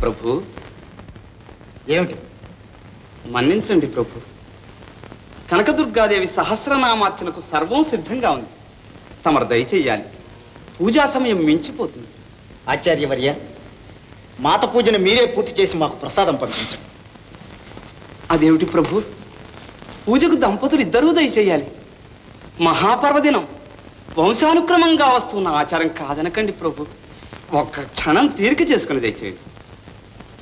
ప్రభు. ఏమిటి? మన్నించండి ప్రభు. కనకదుర్గాదేవి సహస్రనామార్చనకు సర్వం సిద్ధంగా ఉంది. తమరు దయచేయాలి. పూజా సమయం మించిపోతుంది. ఆచార్యవర్య మాత పూజను మీరే పూర్తి చేసి మాకు ప్రసాదం పంపించండి అదేమిటి ప్రభు? పూజకు దంపతులు ఇద్దరూ దయచేయాలి. మహాపర్వదినం. వంశానుక్రమంగా వస్తున్న ఆచారం కాదనకండి ప్రభు. ఒక్క క్షణం తీరిక చేసుకుని దయచేయండి.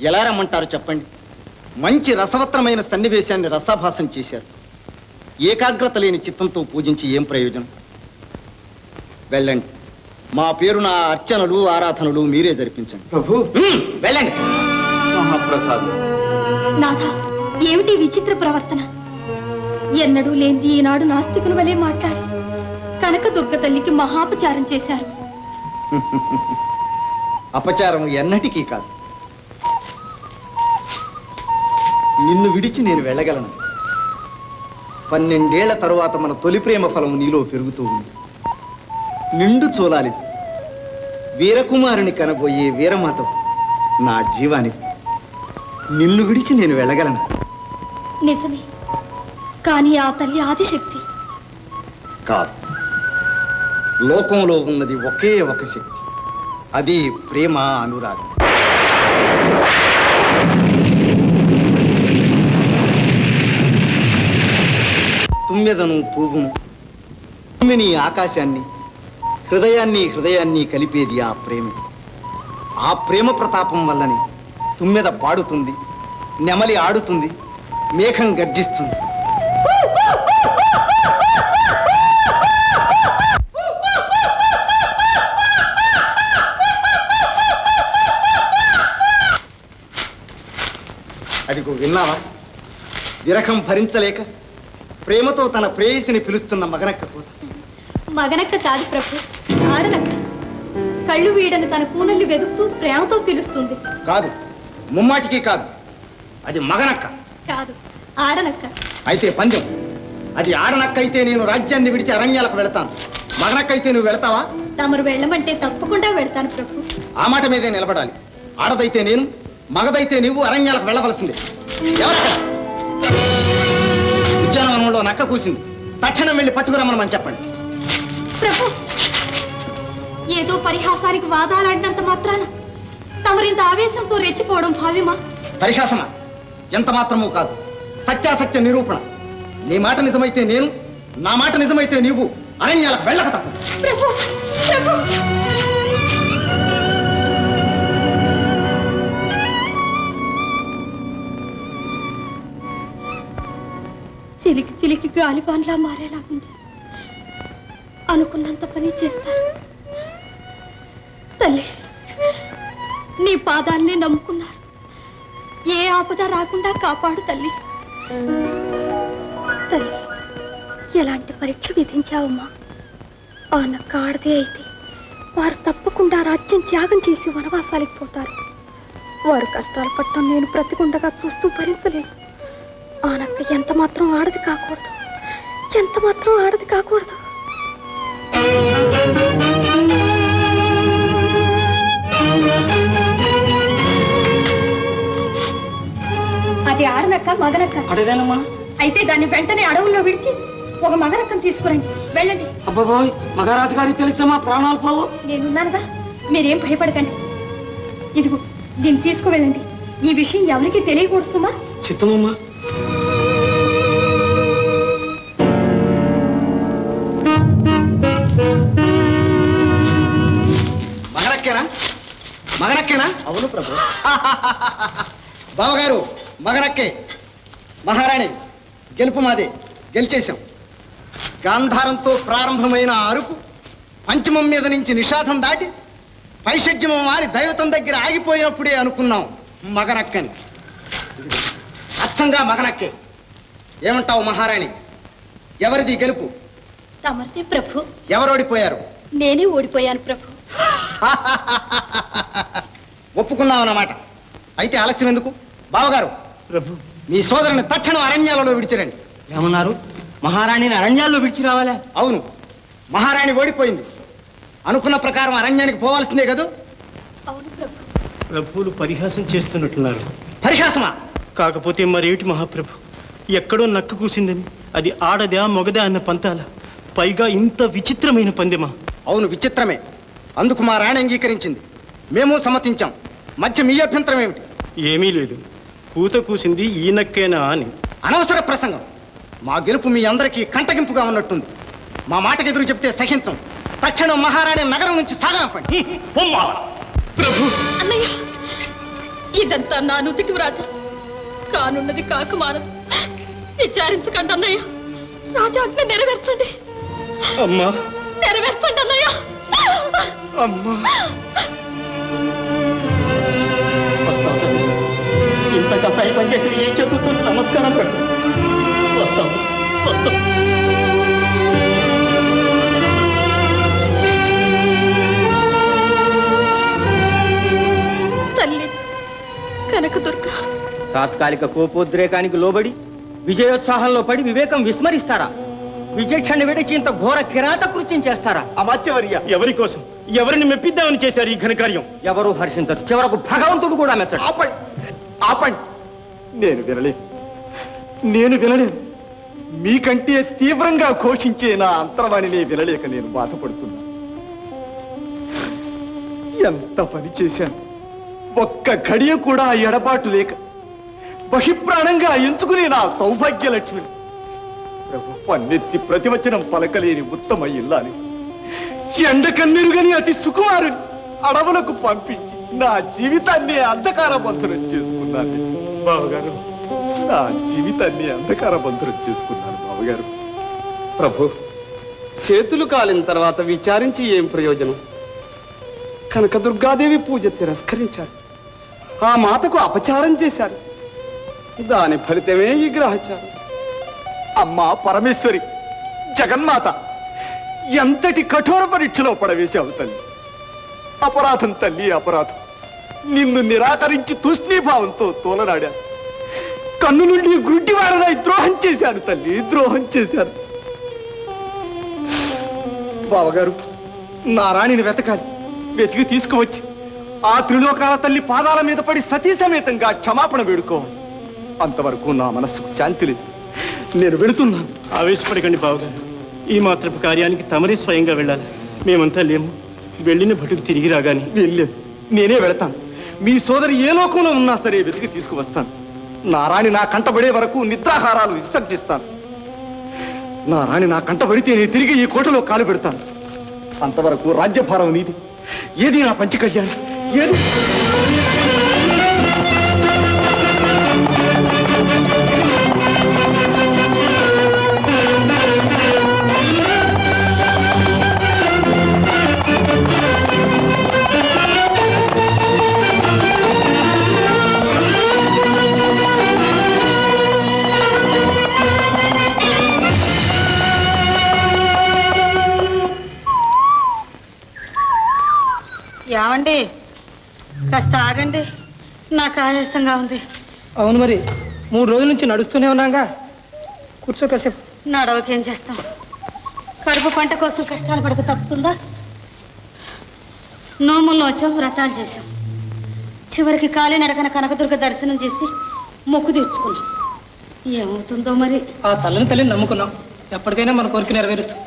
ఎలా రమ్మంటారు చెప్పండి. మంచి రసవత్తరమైన సన్నివేశాన్ని రసాభాసం చేశారు. ఏకాగ్రత లేని చిత్తంతో పూజించి ఏం ప్రయోజనం? వెళ్ళండి. మా పేరున అర్చనలు ఆరాధనలు మీరే జరిపించండి. ప్రభు. వెళ్ళండి. మహాప్రసాద్. నాథ ఏమిటి విచిత్ర ప్రవర్తన? ఎన్నడూ లేనిది ఈనాడు నాస్తికుల వలె మాట్లాడి కనక దుర్గ తల్లికి మహాపచారం చేశారు. అపచారం ఎన్నటికీ కాదు. నిన్ను విడిచి నేను వెళ్ళగలను. పన్నెండేళ్ళ తరువాత మన తొలి ప్రేమ ఫలం నీలో పెరుగుతూ ఉంది. నిండు చూలాలి వీరకుమారుని కనబోయే వీరమాత నా జీవానికి నిన్ను విడిచి నేను వెళ్ళగలను. నిజమే. కానీ ఆ తల్లి ఆదిశక్తి. కాదు. లోకంలో ఉన్నది ఒకే ఒక శక్తి. అది ప్రేమ అనురాగం. తుమ్మెదను పూగును. భూమిని ఆకాశాన్ని హృదయాన్ని హృదయాన్ని కలిపేది ఆ ప్రేమ. ఆ ప్రేమ ప్రతాపం వల్లని తుమ్మెద పాడుతుంది నెమలి ఆడుతుంది మేఘం గర్జిస్తుంది. అదిగో విన్నావా? విరహం భరించలేక ప్రేమతో తన ప్రేయసిని పిలుస్తున్న మగనక్క కూత మగనక్క కాదు ప్రభు ఆడనక్క. కళ్ళు వీడని తన కూనల్ని వెతుకుతూ ప్రేమతో పిలుస్తుంది. కాదు ముమ్మాటికి కాదు అది మగనక్క. కాదు ఆడనక్క. అయితే పందెం అది ఆడనక్క అయితే నేను రాజ్యాన్ని విడిచి అరణ్యాలకు వెళతాను. మగనక్క అయితే నువ్వు వెళతావా? తమరు వెళ్ళమంటే తప్పకుండా వెళ్తాను ప్రభు. ఆ మాట మీదే నిలబడాలి. ఆడదైతే నేను మగదైతే నువ్వు అరణ్యాలకు వెళ్ళవలసిందే. ఎవరక్కడ నక్క కూసింది. తక్షణం వెళ్ళి పట్టుకురమ్మని చెప్పండి. ప్రభు ఏదో పరిహాసానికి వాదాలాడినంత మాత్రాన తమరింత ఆవేశంతో రెచ్చిపోవడం భావ్యమా? పరిహాసమా ఎంత మాత్రమూ కాదు. సత్యాసత్య నిరూపణ. నీ మాట నిజమైతే నేను నా మాట నిజమైతే నీవు అరణ్యాలకు వెళ్ళక తప్పదు. ప్రభు ప్రభు! తాలిబాన్లా మారేలాగుంది. అనుకున్నంత పని చేస్తాను తల్లి నీ పాదాల్ని నమ్ముకున్నారు. ఏ ఆపద రాకుండా కాపాడు తల్లి. తల్లి ఎలాంటి పరీక్ష విధించావమ్మా? ఆనక్క నక్క ఆడదే అయితే వారు తప్పకుండా రాజ్యం త్యాగం చేసి వనవాసాలకి పోతారు. వారు కష్టాలు పట్టడం నేను ప్రతికుండగా చూస్తూ భరించలేను. ఆనక్క ఎంత మాత్రం ఆడది కాకూడదు. ఎంత మాత్రం ఆడది కాకూడదు. అది ఆడనక్క మగనక్క అడేదేనమ్మా అయితే దాన్ని వెంటనే అడవుల్లో విడిచి ఒక మగనక్కను తీసుకురండి. వెళ్ళండి. అబ్బాబోయ్ మహారాజు గారికి తెలిస్తే మా ప్రాణాలు పోవు. నేనున్నానుగా మీరేం భయపడకండి. ఇదిగో దీన్ని తీసుకువెళ్ళండి. ఈ విషయం ఎవరికి తెలియకూడదు సుమా. చిత్తమమ్మా మగనక్కేనా? అవును ప్రభు. బావగారు మగనక్కే. మహారాణి గెలుపు మాదే. గెలిచేశాం. గాంధారంతో ప్రారంభమైన అరుపు పంచమం మీద నుంచి నిషాదం దాటి పైషజ్యమం మారి దైవతం దగ్గర ఆగిపోయినప్పుడే అనుకున్నాం మగనక్కని. అచ్చంగా మగనక్కే. ఏమంటావు మహారాణి? ఎవరిది గెలుపు? తమరితే ప్రభు. ఎవరు ఓడిపోయారు నేనే ఓడిపోయాను ప్రభు. ఒప్పుకున్నామన్నమాట అయితే ఆలస్యం ఎందుకు? బావగారు ప్రభు. మీ సోదరుని తక్షణం అరణ్యాలలో విడిచిరండి. ఏమన్నారు? మహారాణిని అరణ్యాల్లో విడిచి రావాలా? అవును. మహారాణి ఓడిపోయింది. అనుకున్న ప్రకారం అరణ్యానికి పోవాల్సిందే కదూ? అవును ప్రభు. ప్రభువులు పరిహాసం చేస్తున్నట్టున్నారు. పరిహాసమా? కాకపోతే మరేమిటి మహాప్రభు? ఎక్కడో నక్క కూసిందని. అది ఆడదా మొగదా అన్న పంతాల. పైగా ఇంత విచిత్రమైన పందెమా? అవును విచిత్రమే. అందుకు మా రాణి అంగీకరించింది. మేము సమ్మతించాం. మధ్య మీ అభ్యంతరం ఏమిటి? ఏమీ లేదు. కూత కూసింది ఈ నక్కేనా అని. అనవసర ప్రసంగం. మా గెలుపు మీ అందరికీ కంటగింపుగా ఉన్నట్టుంది. మా మాటకి ఎదురు చెప్తే సహించం. తక్షణం మహారాణి నగరం నుంచి సాగనంపండి. అన్నయ్య ఇదంతా నా నుదిటి వ్రాత. కానున్నది కాక మానదు. విచారించకండి అన్నయ్య. రాజాజ్ఞ నెరవేర్చండి. అమ్మా! నెరవేర్చండి అన్నయ్య. అమ్మా. వస్తాం తల్లి. ఇంత కసాయి పనిచేసి ఏం చెబుతుంది నమస్కారం పెట్టు వస్తాం వస్తాం తల్లి కనకదుర్గ తాత్కాలిక కోపోద్రేకానికి లోబడి విజయోత్సాహంలో పడి వివేకం విస్మరిస్తారా? విచక్షణ విడిచి ఇంత ఘోర కిరాత కృత్యం చేస్తారా? అమాత్యవర్య ఎవరి కోసం? ఎవరిని మెప్పిద్దామని చేశారు ఈ ఘనకార్యం? ఎవరు హర్షించరు. చివరకు భగవంతుడు కూడా మెచ్చడు. ఆపండి ఆపండి. నేను వినలేను నేను వినలేను మీకంటే తీవ్రంగా ఘోషించే నా అంతర్వాణిని వినలేక నేను బాధపడుతున్నా. ఎంత పని చేశాను. ఒక్క ఘడియ కూడా ఎడబాటు లేక బహిప్రాణంగా ఎంచుకునే నా సౌభాగ్య లక్ష్మిని ప్రభు పన్నెత్తి ప్రతివచనం పలకలేని ఉత్తమ ఇల్లాలి. ఎండ కన్నెరుగని అతి సుకుమారుని అడవులకు పంపించి నా జీవితాన్ని అంధకారబంధనం చేసుకున్నాను. బావగారు. నా జీవితాన్ని అంధకారబంధనం చేసుకున్నాను బావగారు. ప్రభు చేతులు కాలిన తర్వాత విచారించి ఏం ప్రయోజనం? కనకదుర్గాదేవి పూజ తిరస్కరించాడు ఆ మాతకు అపచారం చేశాడు దాని ఫలితమే ఈ గ్రహచారం. అమ్మా పరమేశ్వరి జగన్మాత ఎంతటి కఠోర పరీక్షలో పడవేశావు తల్లి? అపరాధం తల్లి అపరాధం. నిన్ను నిరాకరించి తూష్ణీభావంతో తోలనాడా? కన్ను నుండి గుడ్డివాడనై ద్రోహం చేశాను తల్లి ద్రోహం చేశాను. బావగారు నా రాణిని వెతకాలి. వెతికి తీసుకువచ్చి ఆ త్రిలోకాల తల్లి పాదాల మీద పడి సతీ సమేతంగా క్షమాపణ వేడుకోవాలి. అంతవరకు నా మనస్సుకు శాంతి లేదు. నేను వెళుతున్నాను. ఆవేశపడకండి బావగారు. ఈ మాత్రపు కార్యానికి తమరే స్వయంగా వెళ్ళాలి. మేమంతా లేము. వెళ్ళిన భటుకు తిరిగి రాగాని వెళ్ళలేదు నేనే వెళతాను. మీ సోదరి ఏ లోకంలో ఉన్నా సరే వెతికి తీసుకువస్తాను. నా రాణి నా కంటబడే వరకు నిద్రాహారాలు విసర్జిస్తాను. నా రాణి నా కంటబడితే నేను తిరిగి ఈ కోటలో కాలు పెడతాను. అంతవరకు రాజ్యభారం నీది. ఏది నా పంచి కళ్యాణి? ఏది? ఏమండి? కాస్త ఆగండి. నాకు ఆయాసంగా ఉంది. అవును మరి మూడు రోజుల నుంచి నడుస్తూనే ఉన్నాగా. కూర్చో కాసేపు. నడవకేం చేస్తాం? కడుపు పంట కోసం కష్టాలు పడక తప్పుతుందా? నోముల్లో వచ్చాం వ్రతాలు చేశాం. చివరికి కాలి నడకన కనకదుర్గ దర్శనం చేసి మొక్కు తీర్చుకున్నాం. ఏమవుతుందో మరి? ఆ చల్లని తల్లిని నమ్ముకున్నాం. ఎప్పటికైనా మన కోరిక నెరవేరుస్తాం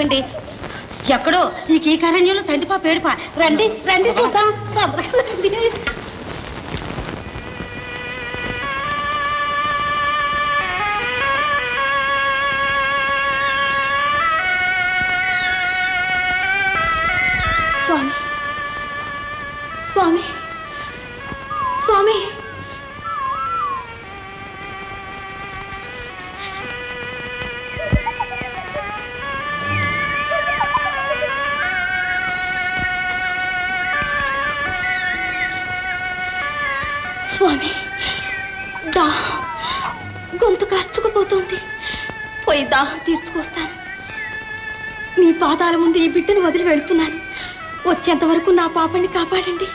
చెప్పండి. ఎక్కడో ఈ కీకారణ్యంలో చంటిపా ఏడుప రండి రండి చూద్దాం. స్వామి. స్వామి. పోయి దాహం తీర్చుకొస్తాను. మీ పాదాల ముందు ఈ బిడ్డను వదిలి వెళ్తున్నాను. వచ్చేంత వరకు నా పాపని కాపాడండి.